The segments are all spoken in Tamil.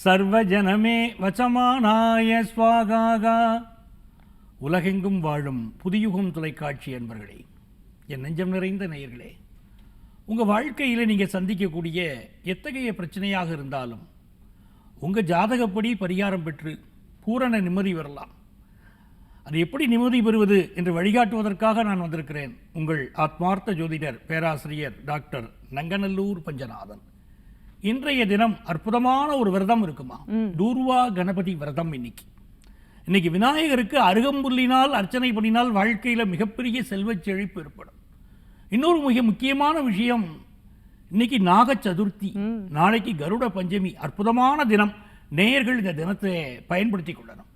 சர்வஜனமே வசமானாய ஸ்வாகாகா உலகெங்கும் வாழும் புதியுகம் தொலைக்காட்சி என்பர்களே என் நெஞ்சம் நிறைந்த நேயர்களே உங்கள் வாழ்க்கையில் நீங்கள் சந்திக்கக்கூடிய எத்தகைய பிரச்சனையாக இருந்தாலும் உங்கள் ஜாதகப்படி பரிகாரம் பெற்று பூரண நிம்மதி வரலாம் அது எப்படி நிம்மதி பெறுவது என்று வழிகாட்டுவதற்காக நான் வந்திருக்கிறேன் உங்கள் ஆத்மார்த்த ஜோதிடர் பேராசிரியர் டாக்டர் நங்கநல்லூர் பஞ்சநாதன். இன்றைய தினம் அற்புதமான ஒரு விரதம் இருக்குமா? தூர்வா கணபதி விரதம் இன்னைக்கு. இன்னைக்கு விநாயகருக்கு அருகம்புல்லினால் அர்ச்சனை பண்ணினால் வாழ்க்கையில மிகப்பெரிய செல்வச் செழிப்பு ஏற்படும். இன்னொரு மிக முக்கியமான விஷயம் இன்னைக்கு நாக சதுர்த்தி நாளைக்கு கருட பஞ்சமி. அற்புதமான தினம். நேயர்கள் இந்த தினத்தை பயன்படுத்தி கொள்ளணும்.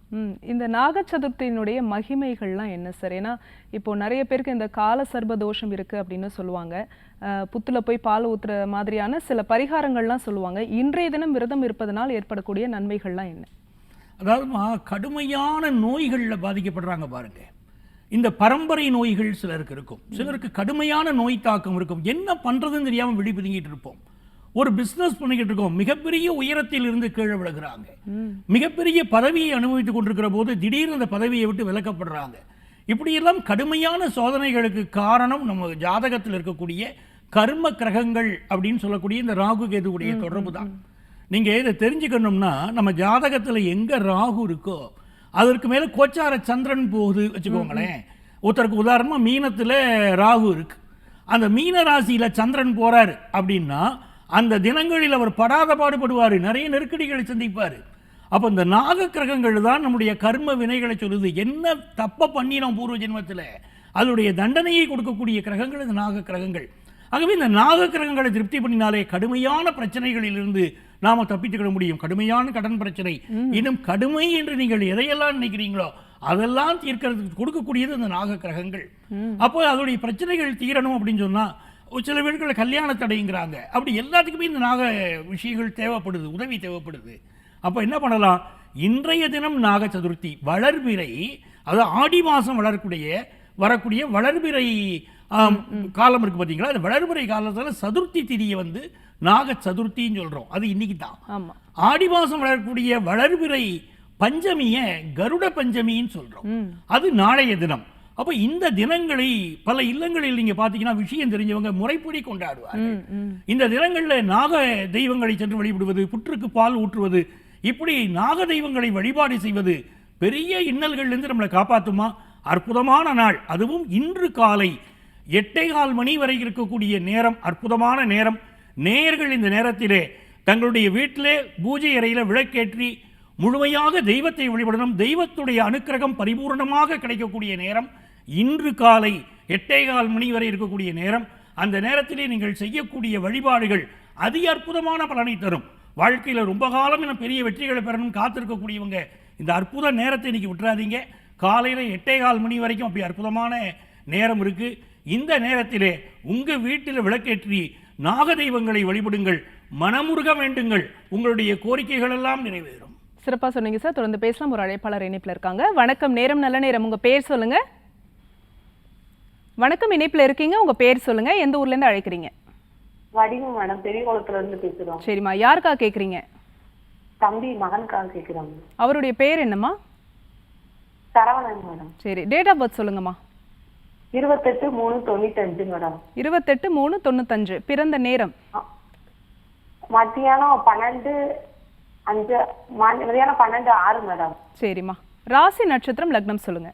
இந்த நாக சதுர்த்தியினுடைய மகிமைகள்லாம் என்ன சார்? ஏன்னா இப்போ நிறைய பேருக்கு இந்த கால சர்ப தோஷம் இருக்கு அப்படின்னு சொல்லுவாங்க. புத்துல போய் பால் ஊத்துற மாதிரியான சில பரிகாரங்கள்லாம் சொல்லுவாங்க. இன்றைய தினம் விரதம் இருப்பதனால் ஏற்படக்கூடிய நன்மைகள்லாம் என்ன? அதாவதுமா கடுமையான நோய்களில் பாதிக்கப்படுறாங்க பாருங்க. இந்த பரம்பரை நோய்கள் சிலருக்கு இருக்கும். சிலருக்கு கடுமையான நோய் தாக்கம் இருக்கும். என்ன பண்றதுன்னு தெரியாம விழி பிதுங்கிட்டு இருப்போம். ஒரு பிசினஸ் பண்ணிக்கிட்டு இருக்கோம். மிகப்பெரிய உயரத்தில் இருந்து கீழே விழுகிறாங்க. மிகப்பெரிய பதவியை அனுபவித்துக் கொண்டிருக்கிற போது திடீர்னு அந்த பதவியை விட்டு விலக்கப்படுறாங்க. இப்படியெல்லாம் கடுமையான சோதனைகளுக்கு காரணம் நம்ம ஜாதகத்தில் இருக்கக்கூடிய கர்ம கிரகங்கள் அப்படின்னு சொல்லக்கூடிய இந்த ராகு கேதுவுடைய தொடர்பு தான். நீங்க இதை தெரிஞ்சுக்கணும்னா நம்ம ஜாதகத்துல எங்க ராகு இருக்கோ அதற்கு மேல கோச்சார சந்திரன் போகுது வச்சுக்கோங்களேன். ஒருத்தருக்கு உதாரணமா மீனத்துல ராகு இருக்கு. அந்த மீன ராசியில சந்திரன் போறாரு அப்படின்னா அந்த தினங்களில் அவர் படாத பாடுபடுவார். நிறைய நெருக்கடிகளை சந்திப்பார். அப்போ இந்த நாக கிரகங்கள் தான் நம்முடைய கர்ம வினைகளை சொல்லுது. என்ன தப்ப பண்ணினோம் பூர்வ ஜென்மத்தில்? அதனுடைய தண்டனையை கொடுக்கக்கூடிய கிரகங்கள் இந்த நாக கிரகங்கள் ஆகவே இந்த நாக கிரகங்களை திருப்தி பண்ணினாலே கடுமையான பிரச்சனைகளிலிருந்து நாம தப்பித்துக்கிட முடியும். கடுமையான கடன் பிரச்சனை. இன்னும் கடுமை என்று நீங்கள் எதையெல்லாம் நினைக்கிறீங்களோ அதெல்லாம் தீர்க்கறதுக்கு கொடுக்கக்கூடியது இந்த நாக கிரகங்கள் அப்போ அதோடைய பிரச்சனைகள் தீரணும் அப்படின்னு சொன்னா ஒரு சில வீடுகளில் கல்யாண தடைங்கிறாங்க அப்படி எல்லாத்துக்குமே இந்த நாக விஷயங்கள் தேவைப்படுது உதவி தேவைப்படுது. அப்போ என்ன பண்ணலாம்? இன்றைய தினம் நாக சதுர்த்தி வளர்பிறை அதாவது ஆடி மாதம் வளரக்கூடிய வரக்கூடிய வளர்பிறை காலம் இருக்கு பார்த்தீங்களா அந்த வளர்பிறை காலத்தில் சதுர்த்தி திதியை வந்து நாக சதுர்த்தின்னு சொல்கிறோம் அது இன்னைக்கு தான். ஆடி மாதம் வளரக்கூடிய வளர்பிறை பஞ்சமிய கருட பஞ்சமின்னு சொல்றோம். அது நாளைய தினம். அப்ப இந்த தினங்களை பல இல்லங்களில் நீங்க பாத்தீங்கன்னா விஷயம் தெரிஞ்சவங்க முறைப்படி கொண்டாடுவார்கள். இந்த தினங்கள்ல நாக தெய்வங்களை சென்று வழிபடுவது புற்றுக்கு பால் ஊற்றுவது இப்படி நாக தெய்வங்களை வழிபாடு செய்வது பெரிய இன்னல்கள்லேருந்து நம்மளை காப்பாற்றுமா அற்புதமான நாள். அதுவும் இன்று காலை எட்டே கால் மணி வரை இருக்கக்கூடிய நேரம் அற்புதமான நேரம். நேயர்கள் இந்த நேரத்திலே தங்களுடைய வீட்டிலே பூஜை அறையில் விளக்கேற்றி முழுமையாக தெய்வத்தை வழிபடணும். தெய்வத்துடைய அனுக்கிரகம் பரிபூர்ணமாக கிடைக்கக்கூடிய நேரம். இன்று காலை எட்டே கால் மணி வரை இருக்கக்கூடிய நேரம். அந்த நேரத்திலே நீங்கள் செய்யக்கூடிய வழிபாடுகள் அதி அற்புதமான பலனை தரும். வாழ்க்கையில் ரொம்ப காலம் என பெரிய வெற்றிகளை பெறணும் காத்திருக்கக்கூடியவங்க இந்த அற்புத நேரத்தை இன்னைக்கு விட்டுறாதீங்க. காலையில் எட்டே கால் மணி வரைக்கும் அப்படி அற்புதமான நேரம் இருக்குது இந்த நேரத்திலே உங்கள் வீட்டில் விளக்கேற்றி நாக தெய்வங்களை வழிபடுங்கள் மனமுருக வேண்டுங்கள். உங்களுடைய கோரிக்கைகள் எல்லாம் நிறைவேறும். சிறப்பாக சொன்னீங்க சார். தொடர்ந்து பேசலாம். ஒரு அழைப்பாளர் இணைப்பில் இருக்காங்க. வணக்கம். நேரம் நல்ல நேரம். உங்கள் பேர் சொல்லுங்கள் வணக்கம். இணைப்பில் இருக்கீங்க. உங்கள் பேர் சொல்லுங்கள் எந்த ஊர்லேருந்து அழைக்கிறீங்க? வடிவு மேடம் பெரிய குளத்துல இருந்து பேசுறோம். சரிம்மா யாருக்கா கேக்குறீங்க? தம்பி மகனுக்காக கேக்குறோம். அவருடைய பேர் என்னம்மா? சரவணன் மேடம். சரி டேட் ஆஃப் பர்த் சொல்லுங்கம்மா. இருபத்தெட்டு மூணு தொண்ணூத்தஞ்சு மேடம். இருபத்தெட்டு மூணு தொண்ணூத்தஞ்சு பிறந்த நேரம். மத்தியானம் பன்னெண்டு அஞ்சு ம- மதியானம் பன்னெண்டு ஆறு மேடம். சரிம்மா. ராசி நட்சத்திரம் லக்னம் சொல்லுங்க.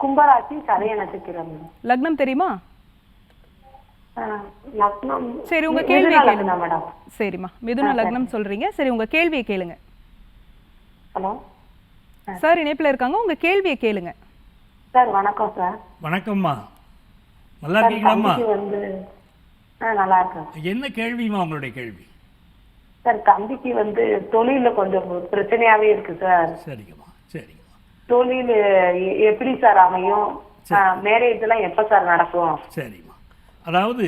கும்பராசி சதய நட்சத்திரம். லக்னம் தெரியுமா? சரி, உங்க கேள்வியை கேளுங்க. லக்னம் மேடம். சரிம்மா மிதுன லக்னம் சொல்றீங்க. சரி உங்க கேள்வியை கேளுங்க. ஹலோ? சார் இணைப்புல இருக்காங்க. உங்க கேள்வியை கேளுங்க. சார் வணக்கம் சார். வணக்கம்மா. நல்லா இருக்கீங்களாம்மா? வந்து நல்லா இருக்கேன். என்ன கேள்விமா உங்களுடைய கேள்வி? சார் தம்பிக்கு வந்து தொழில கொஞ்சம் பிரச்சனையாவே இருக்கு சார். சரிங்கம்மா சரிங்கம்மா. தொழில் எ- எப்படி சார் அமையும்? மேரேஜ் எல்லாம் எப்ப சார் நடக்கும்? சரிம்மா. அதாவது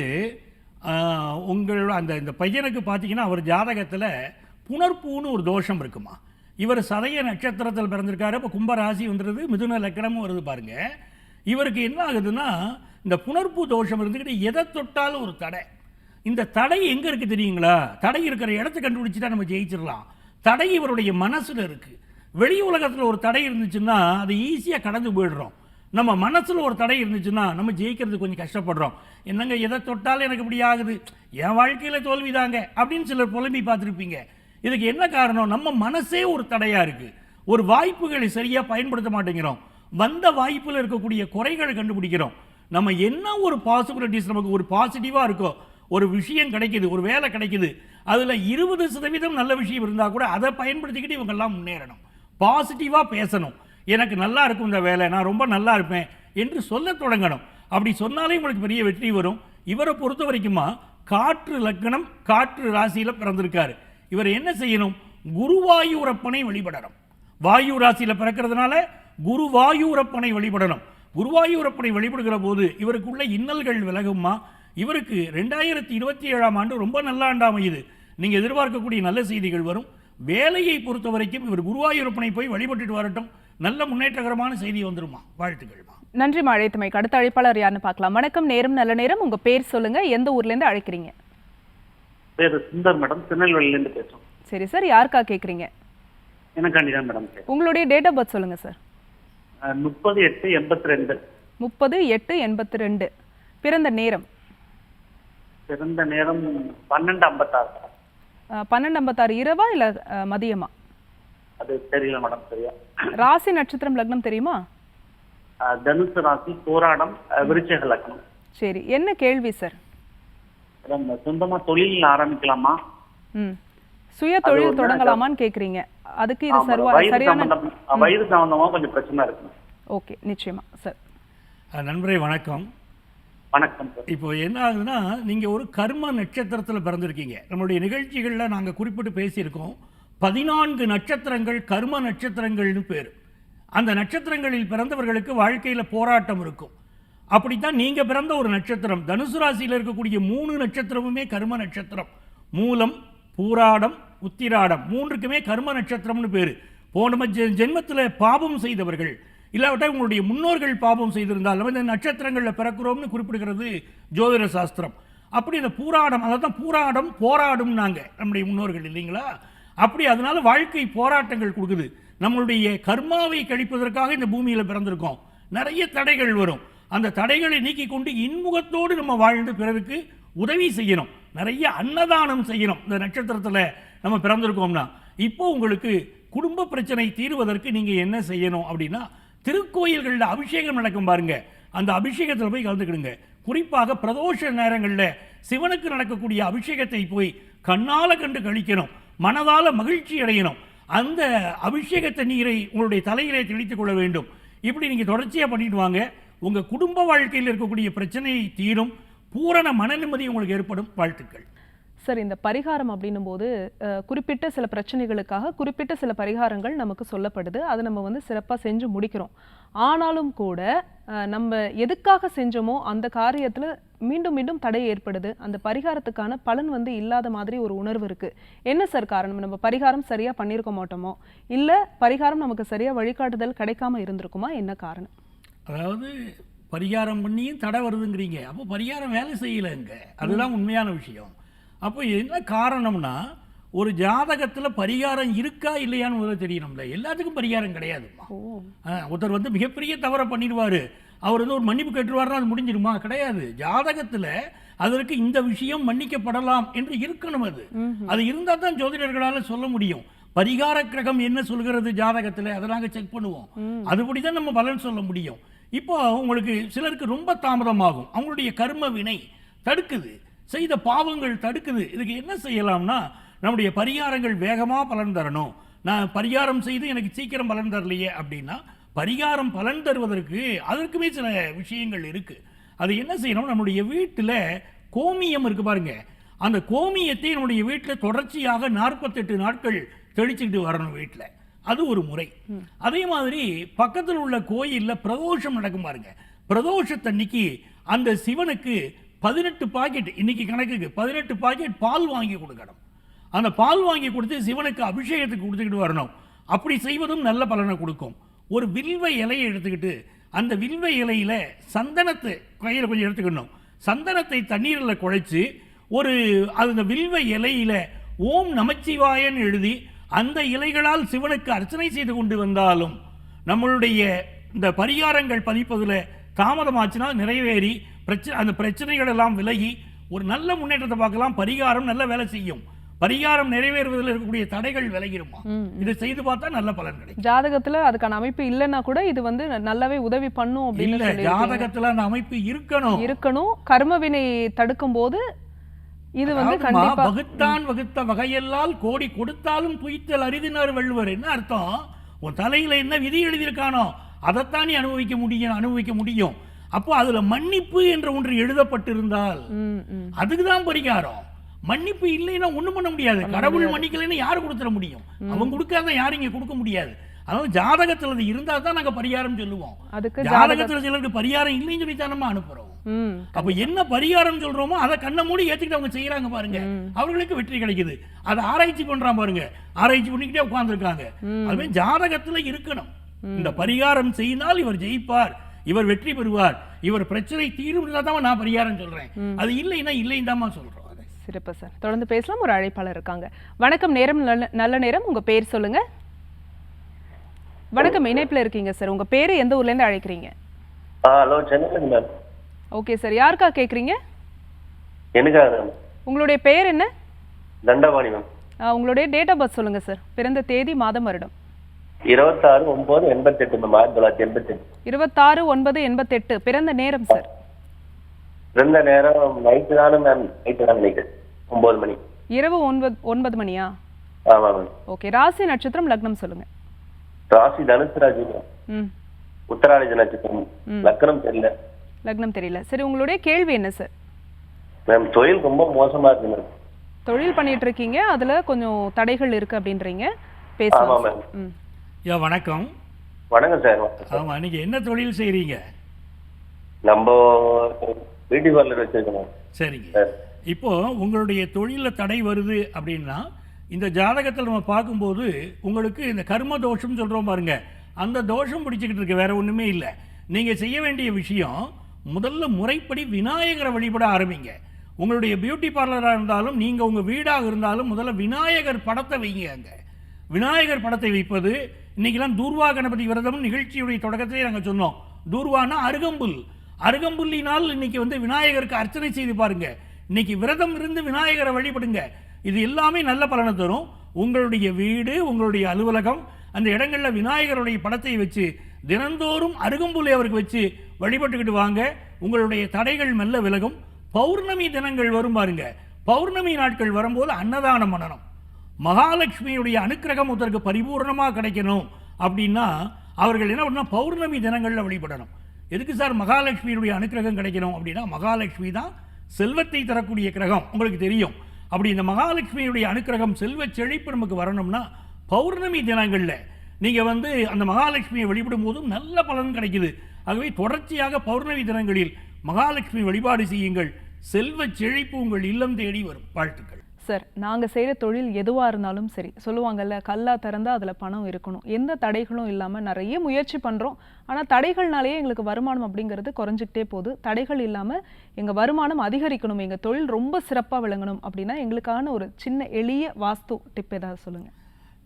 உங்களோட அந்த இந்த பையனுக்கு பார்த்தீங்கன்னா அவர் ஜாதகத்தில் புனர்பூன்னு ஒரு தோஷம் இருக்குமா? இவர் சதய நட்சத்திரத்தில் பிறந்திருக்காரு இப்போ கும்பராசி வந்துடுது மிதுன லக்கணமும் வருது பாருங்க. இவருக்கு என்ன ஆகுதுன்னா இந்த புனர்பூ தோஷம் இருந்துக்கிட்டு எதை தொட்டாலும் ஒரு தடை. இந்த தடை எங்கே இருக்குது தெரியுங்களா? தடை இருக்கிற இடத்த கண்டுபிடிச்சிட்டா நம்ம ஜெயிச்சிடலாம். தடை இவருடைய மனசில் இருக்குது வெளி உலகத்தில் ஒரு தடை இருந்துச்சுன்னா அது ஈஸியாக கடந்து போயிடுறோம். நம்ம மனசில் ஒரு தடை இருந்துச்சுன்னா நம்ம ஜெயிக்கிறது கொஞ்சம் கஷ்டப்படுறோம். என்னங்க எதை தொட்டாலும் எனக்கு இப்படி ஆகுது? என் வாழ்க்கையில் தோல்விதாங்க அப்படின்னு சிலர் புலம்பி பார்த்துருப்பீங்க. இதுக்கு என்ன காரணம்? நம்ம மனசே ஒரு தடையாக இருக்குது ஒரு வாய்ப்புகளை சரியாக பயன்படுத்த மாட்டேங்கிறோம். வந்த வாய்ப்பில் இருக்கக்கூடிய குறைகளை கண்டுபிடிக்கிறோம். நம்ம என்ன ஒரு பாசிபிலிட்டிஸ் நமக்கு ஒரு பாசிட்டிவாக இருக்கோ ஒரு விஷயம் கிடைக்குது ஒரு வேலை கிடைக்குது அதில் இருபது சதவீதம் நல்ல விஷயம் இருந்தால் கூட அதை பயன்படுத்திக்கிட்டு இவங்கெல்லாம் முன்னேறணும். பாசிட்டிவாக பேசணும். எனக்கு நல்லா இருக்கும் இந்த வேலை நான் ரொம்ப நல்லா இருப்பேன் என்று சொல்ல தொடங்கணும். அப்படி சொன்னாலே உங்களுக்கு பெரிய வெற்றி வரும். இவரை பொறுத்த வரைக்குமா காற்று லக்னம் காற்று ராசியில் பிறந்திருக்காரு. இவர் என்ன செய்யணும்? குருவாயூரப்பனை வழிபடணும். வாயு ராசியில் பிறக்கிறதுனால குருவாயூரப்பனை வழிபடணும். குருவாயூரப்பனை வழிபடுகிற போது இவருக்குள்ள இன்னல்கள் விலகுமா இவருக்கு ரெண்டாயிரத்தி இருபத்தி ஏழாம் ஆண்டு ரொம்ப நல்ல ஆண்டு அமையுது. நீங்கள் எதிர்பார்க்கக்கூடிய நல்ல செய்திகள் வரும். வேலையை பொறுத்த வரைக்கும் இவர் குருவாயூரப்பனை போய் வழிபட்டுட்டு வரட்டும். நல்ல முன்னேற்றகரமான செய்தி வந்துருமா? வாழ்த்துக்கள்மா. நன்றி அழைத்தமைக்கு அடுத்த அழைப்பாளர் யாருன்னு பார்க்கலாம். வணக்கம் நேரம் நல்ல நேரம். உங்க பேர் சொல்லுங்க. எந்த ஊர்ல இருந்து அழைக்கிறீங்க? பேரு சுந்தர் மேடம். திருநெல்வேலியிலேருந்து பேசுறோம். சரி சார். யாருக்கா கேக்குறீங்க எனக்காண்டி தான் மேடம் உங்களுடைய டேட் ஆஃப் பர்த் சொல்லுங்க சார். முப்பது எட்டு எண்பத்தி ரெண்டு முப்பது எட்டு எண்பத்தி ரெண்டு பிறந்த நேரம்? பிறந்த நேரம் பன்னெண்டு ஐம்பத்தாறு. பன்னெண்டு ஐம்பத்தாறு இரவா இல்ல மதியமா? அது தெரியல மேடம் சரியா? ராசி நட்சத்திரம் லக்னம் தெரியுமா? தனுசு ராசி போராடம் விருச்சிக லக்னம். சரி என்ன கேள்வி சார்? சொந்தமா தொழில் ஆரம்பிக்கலாமா? ம். சுய தொழில் தொடங்கலாமான்னு கேக்குறீங்க. அதுக்கு இது சர்வா சரியான வயது சம்பந்தமா கொஞ்சம் பிரச்சனை இருக்கு. ஓகே நிச்சயமா சார். நண்பரே வணக்கம். வணக்கம் இப்போ என்ன ஆகுதுன்னா நீங்கள் ஒரு கர்ம நட்சத்திரத்தில் பிறந்திருக்கீங்க. நம்மளுடைய நிகழ்ச்சிகளில் நாங்கள் குறிப்பிட்டு பேசியிருக்கோம். பதினான்கு நட்சத்திரங்கள் கர்ம நட்சத்திரங்கள்னு பேர். அந்த நட்சத்திரங்களில் பிறந்தவர்களுக்கு வாழ்க்கையில் போராட்டம் இருக்கும். அப்படித்தான் நீங்கள் பிறந்த ஒரு நட்சத்திரம் தனுசு ராசியில் இருக்கக்கூடிய மூணு நட்சத்திரமுமே கர்ம நட்சத்திரம். மூலம் பூராடம் உத்திராடம் மூன்றுக்குமே கர்ம நட்சத்திரம்னு பேர். போன ஜென்மத்தில் பாபம் செய்தவர்கள் இல்லாவிட்டால் உங்களுடைய முன்னோர்கள் பாபம் செய்திருந்தால் இந்த நட்சத்திரங்களில் பிறக்கிறோம்னு குறிப்பிடுகிறது ஜோதிட சாஸ்திரம். அப்படி இந்த பூராடம் அதை தான் பூராடம் போராடும் நாங்கள் நம்முடைய முன்னோர்கள் இல்லைங்களா? அப்படி அதனால வாழ்க்கை போராட்டங்கள் கொடுக்குது. நம்மளுடைய கர்மாவை கழிப்பதற்காக இந்த பூமியில் பிறந்திருக்கோம். நிறைய தடைகள் வரும். அந்த தடைகளை நீக்கி கொண்டு இன்முகத்தோடு நம்ம வாழ்ந்து பிறருக்கு உதவி செய்யணும். நிறைய அன்னதானம் செய்யணும். இந்த நட்சத்திரத்தில் நம்ம பிறந்திருக்கோம்னா. இப்போ உங்களுக்கு குடும்ப பிரச்சனை தீர்வதற்கு நீங்கள் என்ன செய்யணும் அப்படின்னா திருக்கோயில்களில் அபிஷேகம் நடக்கும் பாருங்க. அந்த அபிஷேகத்தில் போய் கலந்துக்கிடுங்க. குறிப்பாக பிரதோஷ நேரங்களில் சிவனுக்கு நடக்கக்கூடிய அபிஷேகத்தை போய் கண்ணால் கண்டு கழிக்கணும். மனதால் மகிழ்ச்சி அடையணும். அந்த அபிஷேகத்தை நீரை உங்களுடைய தலையிலே தெளித்துக் கொள்ள வேண்டும். இப்படி நீங்கள் தொடர்ச்சியாக பண்ணிட்டு வாங்க. உங்கள் குடும்ப வாழ்க்கையில் இருக்கக்கூடிய பிரச்சனை தீரும். பூரண மன நிம்மதி உங்களுக்கு ஏற்படும். வாழ்த்துக்கள். சார் இந்த பரிகாரம் அப்படின்னும் போது குறிப்பிட்ட சில பிரச்சனைகளுக்காக குறிப்பிட்ட சில பரிகாரங்கள் நமக்கு சொல்லப்படுது. அதை நம்ம வந்து சிறப்பாக செஞ்சு முடிக்கிறோம். ஆனாலும் கூட நம்ம எதுக்காக செஞ்சோமோ அந்த காரியத்தில் மீண்டும் மீண்டும் தடை ஏற்படுது. அந்த பரிகாரத்துக்கான பலன் வந்து இல்லாத மாதிரி ஒரு உணர்வு இருக்கு. என்ன சார் காரணம்? நம்ம பரிகாரம் சரியா பண்ணியிருக்க மாட்டோமோ? இல்ல பரிகாரம் நமக்கு சரியா வழிகாட்டுதல் கிடைக்காம இருந்திருக்குமா? என்ன காரணம்? அதாவது பரிகாரம் பண்ணியும் தடை வருதுங்கிறீங்க. அப்போ பரிகாரம் வேலை செய்யலைங்க. அதுதான் உண்மையான விஷயம். அப்போ என்ன காரணம்னா ஒரு ஜாதகத்தில் பரிகாரம் இருக்கா இல்லையான்னு முதல்ல தெரியணும்ல. எல்லாத்துக்கும் பரிகாரம் ஆ, ஒருத்தர் வந்து மிகப்பெரிய தவறை பண்ணிடுவார். அவர் வந்து ஒரு மன்னிப்பு கேட்டுருவாருன்னா அது முடிஞ்சிருமா? கிடையாது. ஜாதகத்தில் அதற்கு இந்த விஷயம் மன்னிக்கப்படலாம் என்று இருக்கணும் அது. அது இருந்தால் தான் ஜோதிடர்களால் சொல்ல முடியும். பரிகார கிரகம் என்ன சொல்கிறது ஜாதகத்தில்? அதை நாங்கள் செக் பண்ணுவோம். அதுபடி தான் நம்ம பலன் சொல்ல முடியும். இப்போ உங்களுக்கு சிலருக்கு ரொம்ப தாமதமாகும். அவங்களுடைய கர்ம வினை தடுக்குது. செய்த பாவங்கள் தடுக்குது. இதுக்கு என்ன செய்யலாம்னா நம்முடைய பரிகாரங்கள் வேகமாக பலன் தரணும். நான் பரிகாரம் செய்து எனக்கு சீக்கிரம் பலன் தரலையே அப்படின்னா பரிகாரம் பலன் தருவதற்கு அதற்குமே சில விஷயங்கள் இருக்கு. அது என்ன செய்யணும்? நம்முடைய வீட்டில் கோமியம் இருக்கு பாருங்க. அந்த கோமியத்தை நம்முடைய வீட்டில் தொடர்ச்சியாக நாற்பத்தெட்டு நாட்கள் தெளிச்சுக்கிட்டு வரணும் வீட்டில். அது ஒரு முறை. அதே மாதிரி பக்கத்தில் உள்ள கோயில்ல பிரதோஷம் நடக்கும் பாருங்க. பிரதோஷத்தன்னைக்கு அந்த சிவனுக்கு பதினெட்டு பாக்கெட் இன்னைக்கு கணக்குக்கு பதினெட்டு பாக்கெட் பால் வாங்கி கொடுக்கணும். அந்த பால் வாங்கி கொடுத்து சிவனுக்கு அபிஷேகத்துக்கு கொடுத்துக்கிட்டு வரணும். அப்படி செய்வதும் நல்ல பலனை கொடுக்கும். ஒரு வில்வ இலையை எடுத்துக்கிட்டு அந்த வில்வ இலையில் சந்தனத்தை கையில் கொஞ்சம் எடுத்துக்கணும். சந்தனத்தை தண்ணீரில் குழைச்சி ஒரு அந்த வில்வ இலையில் ஓம் நமச்சிவாயன் எழுதி அந்த இலைகளால் சிவனுக்கு அர்ச்சனை செய்து கொண்டு வந்தாலும் நம்மளுடைய இந்த பரிகாரங்கள் பதிப்பதில் தாமதமாச்சுன்னா நிறைவேறி பிரச்சனை அந்த பிரச்சனைகள் எல்லாம் விலகி ஒரு நல்ல முன்னேற்றத்தை பார்க்கலாம் பரிகாரம் நல்ல வேலை செய்யும். பரிகாரம் நிறைவேறுவதில் இருக்கக்கூடிய தடைகள் விலகிருமா இதை செய்து பார்த்தா நல்ல பலன் கிடைக்கும். ஜாதகத்துல அதுக்கான அமைப்பு இல்லைன்னா கூட இது வந்து நல்லாவே உதவி பண்ணும் அப்படின்னு ஜாதகத்துல அந்த அமைப்பு இருக்கணும். இருக்கணும். கர்மவினை தடுக்கும் போது இது வந்து கண்டிப்பா வகுத்தான் வகுத்த வகையெல்லால் கோடி கொடுத்தாலும் துய்த்தல் அரிதினார் வள்ளுவர். என்ன அர்த்தம்? உன் தலையில என்ன விதி எழுதியிருக்கானோ அதைத்தான் நீ அனுபவிக்க முடியும் அனுபவிக்க முடியும். அப்போ அதுல மன்னிப்பு என்ற ஒன்று எழுதப்பட்டிருந்தால். அதுக்கு தான் பரிகாரம். மன்னிப்பு இல்லைன்னா ஒண்ணும் பண்ண முடியாது. கடவுள் மன்னிக்கலைன்னா யாரு கொடுத்துட முடியும்? அவன் கொடுக்காத யாரும் இங்க கொடுக்க முடியாது. அதாவது ஜாதகத்துல அது இருந்தா தான் நாங்க பரிகாரம் சொல்லுவோம். ஜாதகத்துல சிலருக்கு பரிகாரம் இல்லைன்னு சொல்லி தான் நம்ம அனுப்புறோம் அப்ப என்ன பரிகாரம் சொல்றோமோ அதை கண்ணை மூடி ஏத்துக்கிட்டு அவங்க செய்யறாங்க பாருங்க. அவர்களுக்கு வெற்றி கிடைக்குது. அதை ஆராய்ச்சி பண்றான் பாருங்க. ஆராய்ச்சி பண்ணிக்கிட்டே உட்கார்ந்துருக்காங்க. அதுவே ஜாதகத்துல இருக்கணும். இந்த பரிகாரம் செய்தால் இவர் ஜெயிப்பார். இவர் வெற்றி பெறுவார். இவர் பிரச்சனை தீரும் தான் நான் பரிகாரம் சொல்றேன். அது இல்லைன்னா இல்லைன்னு தான் சொல்றோம். சிறப்பு சார். தொடர்ந்து பேசலாம். ஒரு அழைப்பாளர் இருக்காங்க. வணக்கம் நேரம் நல்ல நல்ல நேரம். உங்க பேர் சொல்லுங்க. வணக்கம் இணைப்புல இருக்கீங்க சார். உங்க பேரு எந்த ஊர்ல இருந்து அழைக்கிறீங்க? Hello ma'am. Okay sir. யாருக்கா கேக்குறீங்க? எனக்காக உங்களுடைய பெயர் என்ன? தண்டபாணி மேம். உங்களுடைய டேட் ஆஃப் பர்த் சொல்லுங்க சார். பிறந்த தேதி மாதம் வருடம். இருபத்தாறு ஒன்பது எண்பத்தெட்டு மேம் ஆயிரத்தி தொள்ளாயிரத்தி எண்பத்தெட்டு. இருபத்தாறு ஒன்பது எண்பத்தெட்டு. பிறந்த நேரம் சார் இருந்த நேரம் நைட்டு தானே மேம் நைட்டு தான் நினைக்கிறேன் ஒன்பது மணி. இரவு ஒன்பது ஒன்பது மணியா? ஆமா மேம் ஓகே. ராசி நட்சத்திரம் லக்னம் சொல்லுங்க. ராசி தனுசு ராசி மேம் ம். நட்சத்திரம். லக்கணம் தெரியல. லக்னம் தெரியல. சரி உங்களுடைய கேள்வி என்ன சார் மேம் தொழில் ரொம்ப மோசமா இருக்கு மேம் தொழில் பண்ணிட்டு இருக்கீங்க. அதுல கொஞ்சம் தடைகள் இருக்கு அப்படின்றீங்க. ஆமா பேசலாம் மேம் ம். ஐயா வணக்கம். வணக்கம் சார் ஆமா நீங்க என்ன தொழில் செய்றீங்க? நம்ம பியூட்டி பார்லர் வச்சிருக்கோம். சரிங்க. சார். இப்போ உங்களுடைய தொழில தடை வருது அப்படின்னா இந்த ஜாதகத்தில் நம்ம பார்க்கும்போது உங்களுக்கு இந்த கர்ம தோஷம் சொல்றோம் பாருங்க. அந்த தோஷம் பிடிச்சிக்கிட்டு இருக்கு வேற ஒண்ணுமே இல்லை. நீங்க செய்ய வேண்டிய விஷயம் முதல்ல முறைப்படி விநாயகரை வழிபட ஆரம்பிங்க. உங்களுடைய பியூட்டி பார்லராக இருந்தாலும் நீங்க உங்க வீடாக இருந்தாலும் முதல்ல விநாயகர் படத்தை வைங்க அங்க. விநாயகர் படத்தை வைப்பது இன்றைக்கெல்லாம் தூர்வா கணபதி விரதம் நிகழ்ச்சியுடைய தொடக்கத்திலே நாங்கள் சொன்னோம். தூர்வானா அருகம்புல். அருகம்புல்லினால் இன்னைக்கு வந்து விநாயகருக்கு அர்ச்சனை செய்து பாருங்கள் இன்றைக்கி விரதம் இருந்து விநாயகரை வழிபடுங்க. இது எல்லாமே நல்ல பலனை தரும். உங்களுடைய வீடு உங்களுடைய அலுவலகம் அந்த இடங்களில் விநாயகருடைய படத்தை வச்சு தினந்தோறும் அருகம்புல்லை அவருக்கு வச்சு வழிபட்டுக்கிட்டு வாங்க. உங்களுடைய தடைகள் மெல்ல விலகும். பௌர்ணமி தினங்கள் வரும் பாருங்க. பௌர்ணமி நாட்கள் வரும்போது அன்னதானம் பண்ணணும். மகாலட்சுமியுடைய அனுக்கிரகம் ஒருத்தருக்கு பரிபூர்ணமாக கிடைக்கணும் அப்படின்னா அவர்கள் என்ன பண்ணால் பௌர்ணமி தினங்களில் வழிபடணும். எதுக்கு சார் மகாலட்சுமியினுடைய அனுக்கிரகம் கிடைக்கணும் அப்படின்னா மகாலட்சுமி தான் செல்வத்தை தரக்கூடிய கிரகம் உங்களுக்கு தெரியும். அப்படி இந்த மகாலட்சுமியுடைய அனுக்கிரகம் செல்வ செழிப்பு நமக்கு வரணும்னா பௌர்ணமி தினங்களில் நீங்கள் வந்து அந்த மகாலட்சுமியை வழிபடும் போதும் நல்ல பலன் கிடைக்குது. ஆகவே தொடர்ச்சியாக பௌர்ணமி தினங்களில் மகாலட்சுமி வழிபாடு செய்யுங்கள். செல்வ செழிப்பு உங்கள் இல்லம் தேடி வரும். வாழ்த்துக்கள். சார் நாங்க செய்யற தொழில் எதுவா இருந்தாலும் சரி சொல்லுவாங்கல்ல கல்லா திறந்தா அதுல பணம் இருக்கணும். எந்த தடைகளும் இல்லாம நிறைய முயற்சி பண்றோம். ஆனா தடைகள்னாலேயே எங்களுக்கு வருமானம் அப்படிங்கிறது குறைஞ்சிக்கிட்டே போகுது. தடைகள் இல்லாம எங்க வருமானம் அதிகரிக்கணும் எங்க தொழில் ரொம்ப சிறப்பா விளங்கணும் அப்படின்னா எங்களுக்கான ஒரு சின்ன எளிய வாஸ்து டிப் ஏதாவது சொல்லுங்க.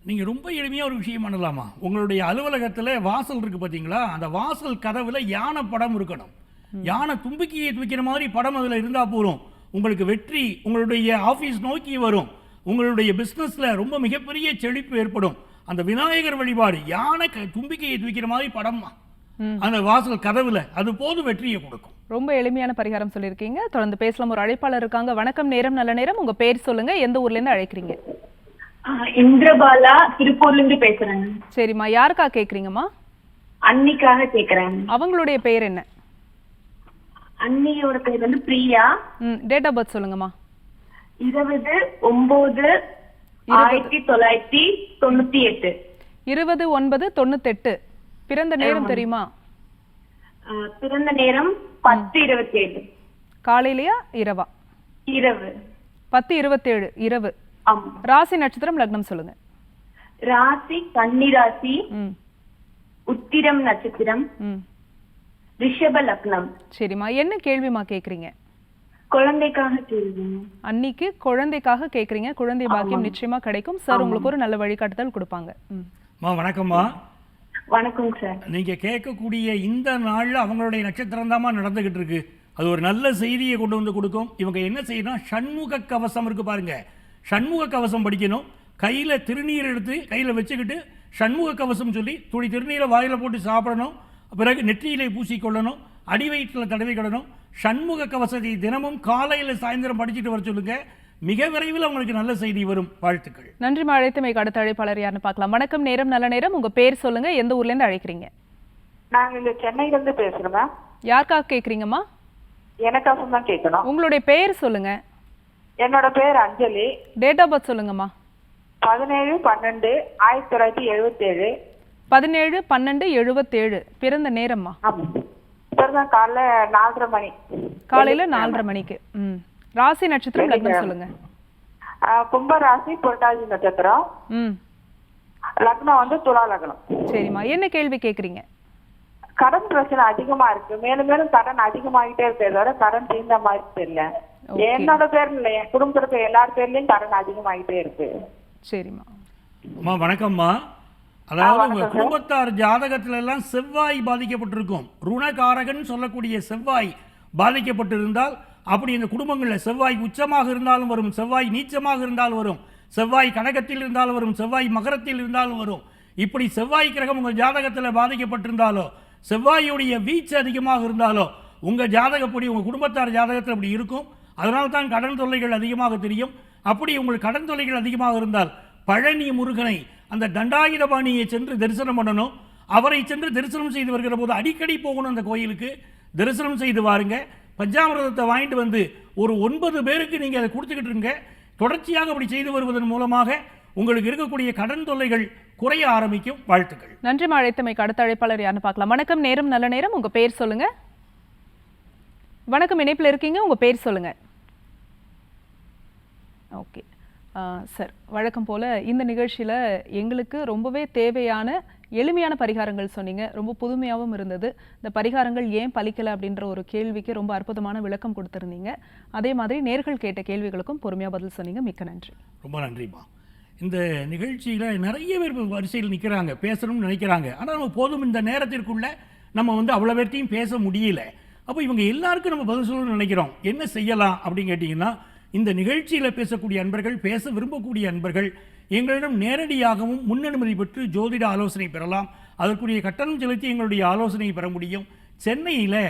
நீங்கள் ரொம்ப எளிமையாக ஒரு விஷயம் பண்ணலாமா? உங்களுடைய அலுவலகத்தில் வாசல் இருக்கு பார்த்தீங்களா அந்த வாசல் கதவுல யானை படம் இருக்கணும். யானை தும்பிக்கையை தூக்கிற மாதிரி படம் அதில் இருந்தால் போதும். உங்களுக்கு வெற்றி உங்களுடைய ஆஃபீஸ் நோக்கி வரும். உங்களுடைய பிஸ்னஸில் ரொம்ப மிகப்பெரிய செழிப்பு ஏற்படும். அந்த விநாயகர் வழிபாடு யானை தும்பிக்கையை தூக்கிற மாதிரி படம்மா. அந்த வாசல் கதவுல அது போதும் வெற்றியை கொடுக்கும். ரொம்ப எளிமையான பரிகாரம் சொல்லியிருக்கீங்க. தொடர்ந்து பேசலாம். ஒரு அழைப்பாளர் இருக்காங்க. வணக்கம் நேரம் நல்ல நேரம். உங்க பேர் சொல்லுங்க. எந்த ஊர்ல இருந்து அழைக்கிறீங்க? இந்திரபாலா திருப்பூர்ல இருந்து பேசுறேன் சரிம்மா. யாருக்கா கேக்குறீங்கம்மா? அன்னிக்காக கேக்குறேன் அவங்களுடைய பெயர் என்ன? அன்னியோட பேர் வந்து பிரியா. டேட் ஆஃப் பர்த் சொல்லுங்கம்மா. இருபது ஒன்பது ஆயிரத்தி தொள்ளாயிரத்தி தொண்ணூத்தி எட்டு. இருபது ஒன்பது தொண்ணூத்தெட்டு. பிறந்த நேரம் தெரியுமா? பிறந்த நேரம் பத்து இருபத்தி ஏழு காலையிலயா இரவா? இரவு. பத்து இருபத்தேழு இரவு. ஆமா. ராசி நட்சத்திரம் லக்னம் சொல்லுங்க. ராசி கன்னிராசி ம். உத்திரம் நட்சத்திரம். ம். ரிஷப லக்னம் சரிம்மா என்ன கேள்விமா கேக்குறீங்க? குழந்தைக்காக கேள்வி அன்னைக்கு குழந்தைக்காக கேக்குறீங்க. குழந்தை பாக்கியம் நிச்சயமா கிடைக்கும். சார் உங்களுக்கு ஒரு நல்ல வழிகாட்டுதல் கொடுப்பாங்க. ம். அம்மா வணக்கம்மா. வணக்கம் சார். நீங்க கேட்கக்கூடிய இந்த நாள்ல அவங்களுடைய நட்சத்திரம் தாம்மா நடந்துகிட்டு இருக்கு அது ஒரு நல்ல செய்தியை கொண்டு வந்து கொடுக்கும். இவங்க என்ன செய்யணும் சண்முக கவசம் இருக்கு பாருங்க. சண்முக கவசம் படிக்கணும். கையில திருநீர் எடுத்து கையில வச்சுக்கிட்டு சண்முக கவசம் சொல்லி துளி திருநீரை வாயில போட்டு சாப்பிடணும். பிறகு நெற்றியிலே பூசிக்கொள்ளணும் அடி வயிற்றுல தடவிக்கிடணும் சண்முக கவசத்தை தினமும் காலையில சாயந்தரம் படிச்சுட்டு வர சொல்லுங்க. மிக விரைவில் அவங்களுக்கு நல்ல செய்தி வரும். வாழ்த்துக்கள். நன்றி அழைத்தமைக்கு அடுத்த அழைப்பாளர் யாருன்னு பார்க்கலாம். வணக்கம் நேரம் நல்ல நேரம். உங்க பேர் சொல்லுங்க. எந்த ஊர்ல இருந்து அழைக்கிறீங்க? நாங்க இங்க சென்னையில இருந்து பேசுறோம் யாருக்காக கேக்குறீங்கம்மா? எனக்காக தான் கேட்கணும் உங்களுடைய பேர் சொல்லுங்க. என்னோட பேர் அஞ்சலி. டேட் ஆஃப் பர்த் சொல்லுங்கம்மா. பதினேழு பன்னெண்டு ஆயிரத்தி தொள்ளாயிரத்தி எழுபத்தி ஏழு பதினேழு பன்னெண்டு எழுபத்தேழு பிறந்த நேரம்மா? ஆமா. இப்பதான் காலைல நாலரை மணி. காலையில நாலரை மணிக்கு. ம். ராசி நட்சத்திரம் லக்னம் சொல்லுங்க. ஆஹ் கும்பராசி புரட்டாசி நட்சத்திரம். ம். லக்னம் வந்து துலா லக்னம். சரிம்மா. என்ன கேள்வி கேக்குறீங்க? கடன் பிரச்சனை அதிகமா இருக்கு. மேலும் மேலும் கடன் அதிகமாகிட்டே இருக்கே தவிர கடன் தீர்ந்த மாதிரி தெரியல. என்னோட பேர்ல இல்ல. என் குடும்பத்துல எல்லார் பேர்லயும் கடன் அதிகமாகிட்டே இருக்கு. சரிம்மா. அம்மா வணக்கம்மா. அதாவது உங்க குடும்பத்தார் ஜாதகத்துல எல்லாம் செவ்வாய் பாதிக்கப்பட்டிருக்கும். ருணகாரகன் சொல்லக்கூடிய செவ்வாய் பாதிக்கப்பட்டிருந்தால் அப்படி இந்த குடும்பங்கள்ல செவ்வாய் உச்சமாக இருந்தாலும் வரும் செவ்வாய் நீச்சமாக இருந்தாலும் வரும் செவ்வாய் கடகத்தில் இருந்தாலும் வரும் செவ்வாய் மகரத்தில் இருந்தாலும் வரும். இப்படி செவ்வாய் கிரகம் உங்க ஜாதகத்துல பாதிக்கப்பட்டிருந்தாலோ செவ்வாயுடைய வீச்சு அதிகமாக இருந்தாலோ உங்க ஜாதகப்படி உங்க குடும்பத்தார் ஜாதகத்தில் அப்படி இருக்கும். அதனால தான் கடன் தொல்லைகள் அதிகமாக தெரியும். அப்படி உங்களுக்கு கடன் தொல்லைகள் அதிகமாக இருந்தால் பழனி முருகனை அந்த தண்டாயுதபாணியை சென்று தரிசனம் பண்ணணும். அவரை சென்று தரிசனம் செய்து வருகிற போது அடிக்கடி போகணும் அந்த கோயிலுக்கு. தரிசனம் செய்து வாருங்க. பஞ்சாமிரதத்தை வாங்கிட்டு வந்து ஒரு ஒன்பது பேருக்கு நீங்கள் அதை கொடுத்துக்கிட்டு இருங்க. தொடர்ச்சியாக அப்படி செய்து வருவதன் மூலமாக உங்களுக்கு இருக்கக்கூடிய கடன் தொல்லைகள் குறைய ஆரம்பிக்கும். வாழ்த்துக்கள். நன்றி அழைத்தமைக்கு அடுத்த அழைப்பாளர் யாருன்னு பார்க்கலாம். வணக்கம் நேரம் நல்ல நேரம். உங்கள் பேர் சொல்லுங்க. வணக்கம் இணைப்பில் இருக்கீங்க. உங்கள் பேர் சொல்லுங்க. ஓகே. சார் வழக்கம் போல் இந்த நிகழ்ச்சியில் எங்களுக்கு ரொம்பவே தேவையான எளிமையான பரிகாரங்கள் சொன்னீங்க. ரொம்ப புதுமையாகவும் இருந்தது. இந்த பரிகாரங்கள் ஏன் பலிக்கலை அப்படின்ற ஒரு கேள்விக்கு ரொம்ப அற்புதமான விளக்கம் கொடுத்துருந்தீங்க. அதே மாதிரி நேர்கள் கேட்ட கேள்விகளுக்கும் பொறுமையாக பதில் சொன்னீங்க. மிக்க நன்றி. ரொம்ப நன்றிம்மா. இந்த நிகழ்ச்சியில் நிறைய பேர் வரிசையில் நிற்கிறாங்க பேசணும்னு நினைக்கிறாங்க. ஆனால் நம்ம போதும் இந்த நேரத்திற்குள்ளே நம்ம வந்து அவ்வளோ பேர்த்தையும் பேச முடியல. அப்போ இவங்க எல்லாருக்கும் நம்ம பதில் சொல்லணும்னு நினைக்கிறோம். என்ன செய்யலாம் அப்படின்னு கேட்டிங்கன்னா இந்த நிகழ்ச்சியில் பேசக்கூடிய அன்பர்கள் பேச விரும்பக்கூடிய அன்பர்கள் எங்களிடம் நேரடியாகவும் முன்னனுமதி பெற்று ஜோதிட ஆலோசனை பெறலாம். அதற்குரிய கட்டணம் செலுத்தி எங்களுடைய ஆலோசனையை பெற முடியும். சென்னையில்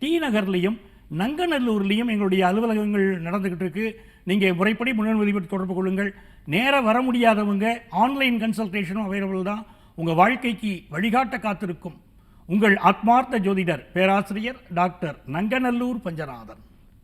டி நகர்லையும் நங்கநல்லூர்லேயும் எங்களுடைய அலுவலகங்கள் நடந்துக்கிட்டு இருக்கு. நீங்கள் முறைப்படி முன்னனுமதி பெற்று தொடர்பு கொள்ளுங்கள். நேராக வர முடியாதவங்க ஆன்லைன் கன்சல்டேஷனும் அவைலபிள் தான். உங்கள் வாழ்க்கைக்கு வழிகாட்ட காத்திருக்கும். உங்கள் ஆத்மார்த்த ஜோதிடர் பேராசிரியர் டாக்டர் நங்கநல்லூர் பஞ்சநாதன்.